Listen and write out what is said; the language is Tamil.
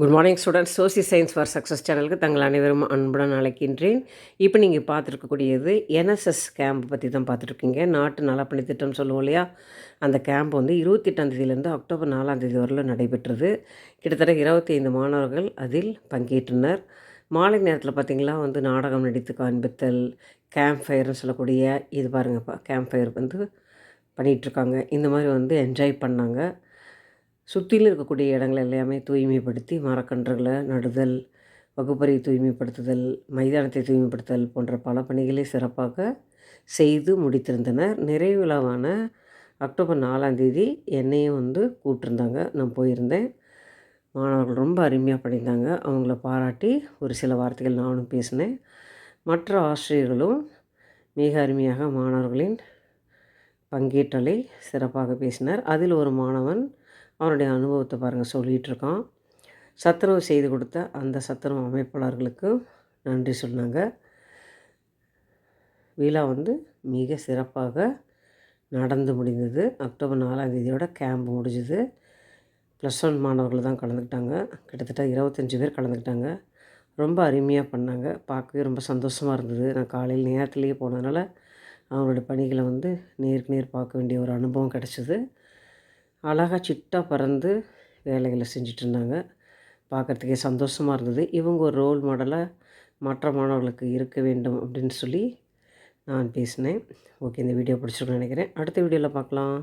Good morning students social science for success சேனலுக்கு தங்கள் அனைவரும் அன்புடன் அழைக்கின்றேன். இப்போ நீங்கள் பார்த்துருக்கக்கூடியது என்எஸ்எஸ் கேம்ப் பற்றி தான் பார்த்துருக்கீங்க. நாட்டு நலப்பணி திட்டம் சொல்லுவோம் இல்லையா? அந்த கேம்ப் வந்து இருபத்தெட்டாந்தேதியிலேருந்து அக்டோபர் நாலாந்தேதி வரலும் நடைபெற்றது. கிட்டத்தட்ட இருபத்தி ஐந்து மாணவர்கள் அதில் பங்கேற்றனர். மாலை நேரத்தில் பார்த்திங்களா வந்து நாடகம் நடித்து காண்பித்தல் கேம்ப் ஃபயர்னு சொல்லக்கூடிய இது பாருங்கப்பா கேம்ப் ஃபயர் வந்து பண்ணிகிட்ருக்காங்க இந்த மாதிரி வந்து என்ஜாய் பண்ணாங்க. சுற்றிலும் இருக்கக்கூடிய இடங்கள் எல்லாமே தூய்மைப்படுத்தி மரக்கன்றுகளை நடுதல் வகுப்பறை தூய்மைப்படுத்துதல் மைதானத்தை தூய்மைப்படுத்துதல் போன்ற பல பணிகளை சிறப்பாக செய்து முடித்திருந்தனர். நிறைவு விழாவான அக்டோபர் நாலாம் தேதி என்னையும் வந்து கூப்பிட்டுருந்தாங்க நான் போயிருந்தேன். மாணவர்கள் ரொம்ப அருமையாக பண்ணியிருந்தாங்க அவங்கள பாராட்டி ஒரு சில வார்த்தைகள் நானும் பேசினேன். மற்ற ஆசிரியர்களும் மிக அருமையாக மாணவர்களின் பங்கேற்றலை சிறப்பாக பேசினார். அதில் ஒரு மாணவன் அவனுடைய அனுபவத்தை பாருங்கள் சொல்லிகிட்ருக்கான் சத்துணவு செய்து கொடுத்த அந்த சத்துணவு அமைப்பாளர்களுக்கு நன்றி சொன்னாங்க. விழா வந்து மிக சிறப்பாக நடந்து முடிந்தது. அக்டோபர் நாலாம் தேதியோட கேம்ப் முடிஞ்சுது. ப்ளஸ் ஒன் மாணவர்கள் தான் கலந்துக்கிட்டாங்க. கிட்டத்தட்ட இருபத்தஞ்சி பேர் கலந்துக்கிட்டாங்க. ரொம்ப அருமையாக பண்ணாங்க. பார்க்கவே ரொம்ப சந்தோஷமாக இருந்தது. நான் காலையில் நேரத்துலேயே போனதுனால அவங்களோட பணிகளை வந்து நேருக்கு நேர் பார்க்க வேண்டிய ஒரு அனுபவம் கிடச்சிது. அழகாக சிட்டாக பறந்து வேலைகளை செஞ்சிட்ருந்தாங்க. பார்க்குறதுக்கே சந்தோஷமாக இருந்தது. இவங்க ஒரு ரோல் மாடலாக மற்ற மாணவர்களுக்கு இருக்க வேண்டும் அப்படின்னு சொல்லி நான் பேசினேன். ஓகே இந்த வீடியோ பிடிச்சிருக்குன்னு நினைக்கிறேன். அடுத்த வீடியோவில் பார்க்கலாம்